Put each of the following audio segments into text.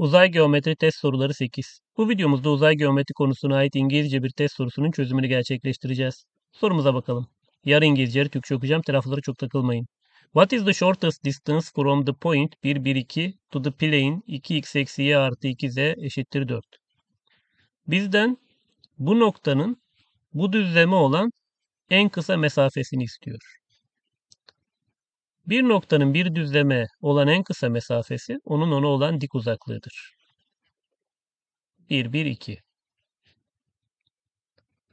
Uzay geometri test soruları 8. Bu videomuzda uzay geometri konusuna ait İngilizce bir test sorusunun çözümünü gerçekleştireceğiz. Sorumuza bakalım. Yarı İngilizce, yarı Türkçe okuyacağım. Telaffuzlara çok takılmayın. What is the shortest distance from the point 1, 1, 2 to the plane 2x eksi y artı 2z eşittir 4? Bizden bu noktanın bu düzleme olan en kısa mesafesini istiyor. Bir noktanın bir düzleme olan en kısa mesafesi onun ona olan dik uzaklığıdır. 1, 1, 2.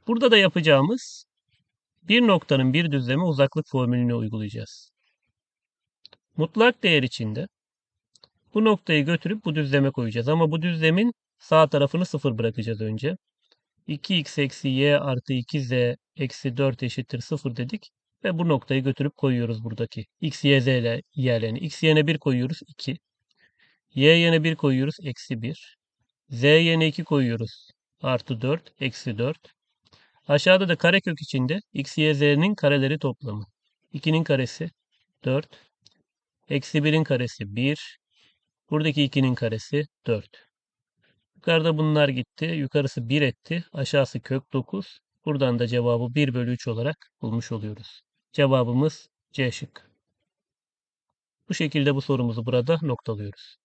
Burada da yapacağımız bir noktanın bir düzleme uzaklık formülünü uygulayacağız. Mutlak değer içinde bu noktayı götürüp bu düzleme koyacağız. Ama bu düzlemin sağ tarafını sıfır bırakacağız önce. 2x eksi y artı 2z eksi 4 eşittir 0 dedik. Ve bu noktayı götürüp koyuyoruz buradaki. x, y, z ile yerlerine. x yerine 1 koyuyoruz 2. y yerine 1 koyuyoruz eksi 1. z yerine 2 koyuyoruz. Artı 4 eksi 4. Aşağıda da karekök içinde x, y, z'nin kareleri toplamı. 2'nin karesi 4. Eksi 1'in karesi 1. Buradaki 2'nin karesi 4. Yukarıda bunlar gitti. Yukarısı 1 etti. Aşağısı kök 9. Buradan da cevabı 1 bölü 3 olarak bulmuş oluyoruz. Cevabımız C şık. Bu şekilde bu sorumuzu burada noktalıyoruz.